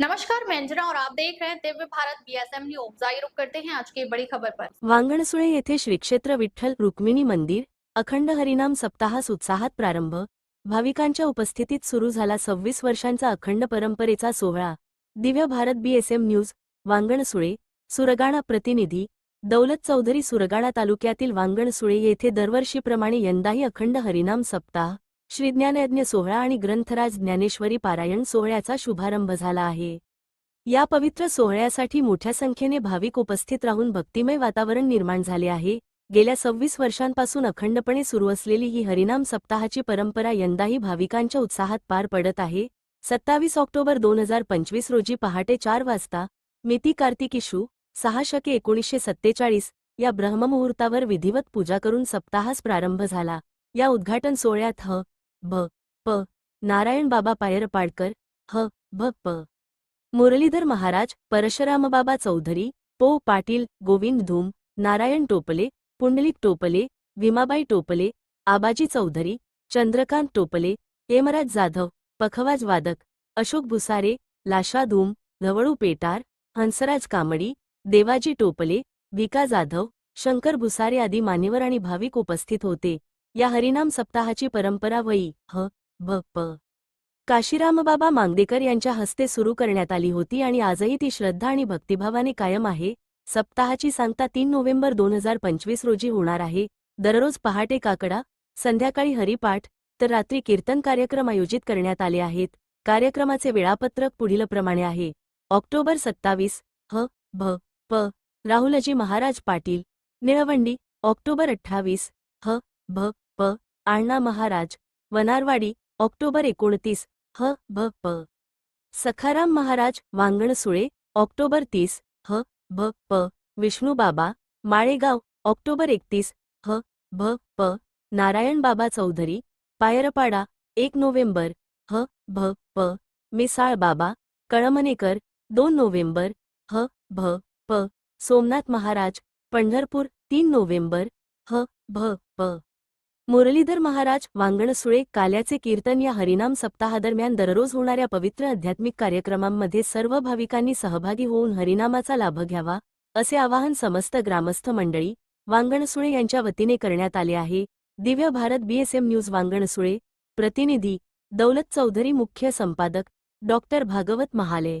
नमस्कार मैं अंजना और आप देख रहे हैं दिव्य भारत बीएसएम न्यूज आइए करते हैं आज की बड़ी खबर पर। वांगणसुळे येथे श्री क्षेत्र विठ्ठल रुक्मिणी मंदिर अखंड हरिनाम सप्ताहास उत्साहात प्रारंभ. भाविकांच्या उपस्थितीत सुरू झाला सव्वीस वर्षांचा अखंड परंपरेचा सोहळा. दिव्य भारत बीएसएम न्यूज वांगणसुळे सुरगाणा प्रतिनिधी दौलत चौधरी सुरगाणा तालुक्यातील वांगणसुळे येथे दरवर्षीप्रमाणे यंदाही अखंड हरिनाम सप्ताह. श्री ज्ञानयज्ञ सोहळा आणि ग्रंथराज ज्ञानेश्वरी पारायण सोहळ्याचा शुभारंभ झाला आहे. या पवित्र सोहळ्यासाठी मोठ्या संख्येने भाविक उपस्थित राहून भक्तिमय वातावरण निर्माण झाले आहे. गेल्या सव्वीस वर्षांपासून अखंडपणे सुरू असलेली ही हरिनाम सप्ताहाची परंपरा यंदाही भाविकांच्या उत्साहात पार पडत आहे. सत्तावीस ऑक्टोबर दोन हजार पंचवीस रोजी पहाटे चार वाजता मिती कार्तिकीशू सहा शके एकोणीसशे सत्तेचाळीस या ब्रह्ममुहूर्तावर विधिवत पूजा करून सप्ताहास प्रारंभ झाला. या उद्घाटन सोहळ्यात ह भ प नारायणबाबा पायरपाडकर ह भ प. मुरलीधर महाराज परशुरामबाबा चौधरी पो पाटील गोविंद धूम नारायण टोपले पुंडलिक टोपले विमाबाई टोपले आबाजी चौधरी चंद्रकांत टोपले हेमराज जाधव पखवाज वादक अशोक भुसारे लाशा धूम धवळू पेटार हंसराज कामडी देवाजी टोपले विका जाधव शंकर भुसारे आदी मान्यवर आणि भाविक उपस्थित होते. या हरिनाम सप्ताहाची परंपरा वई ह भ प. काशीरामबाबा मांगदेकर यांच्या हस्ते सुरू करण्यात आली होती आणि आजही ती श्रद्धा आणि भक्तिभावाने कायम आहे. सप्ताहाची सांगता तीन नोव्हेंबर दोन हजार पंचवीस रोजी होणार आहे. दररोज पहाटे काकडा संध्याकाळी हरिपाठ तर रात्री कीर्तन कार्यक्रम आयोजित करण्यात आले आहेत. कार्यक्रमाचे वेळापत्रक पुढीलप्रमाणे आहे. ऑक्टोबर सत्तावीस ह भ प. राहुलजी महाराज पाटील निळवंडी ऑक्टोबर अठ्ठावीस ह भ प आण्णा महाराज वनारवाडी ऑक्टोबर एकोणतीस ह भ प. सखाराम महाराज वांगणसुळे ऑक्टोबर तीस ह भ प. विष्णूबाबा माळेगाव ऑक्टोबर एकतीस ह भ प. नारायणबाबा चौधरी पायरपाडा एक नोव्हेंबर ह भ प. मिसाळ बाबा कळमनेकर दोन नोव्हेंबर ह भ प. सोमनाथ महाराज पंढरपूर तीन नोव्हेंबर ह भ प. मुरलीधर महाराज वांगणसुळे काल्याचे कीर्तन या हरिनाम सप्ताहादरम्यान दररोज होणाऱ्या पवित्र आध्यात्मिक कार्यक्रमांमध्ये सर्व भाविकांनी सहभागी होऊन हरिनामाचा लाभ घ्यावा असे आवाहन समस्त ग्रामस्थ मंडळी वांगणसुळे यांच्या वतीने करण्यात आले आहे. Divya Bharat BSM news वांगणसुळे. प्रतिनिधी दौलत चौधरी मुख्य संपादक डॉक्टर भागवत महाले.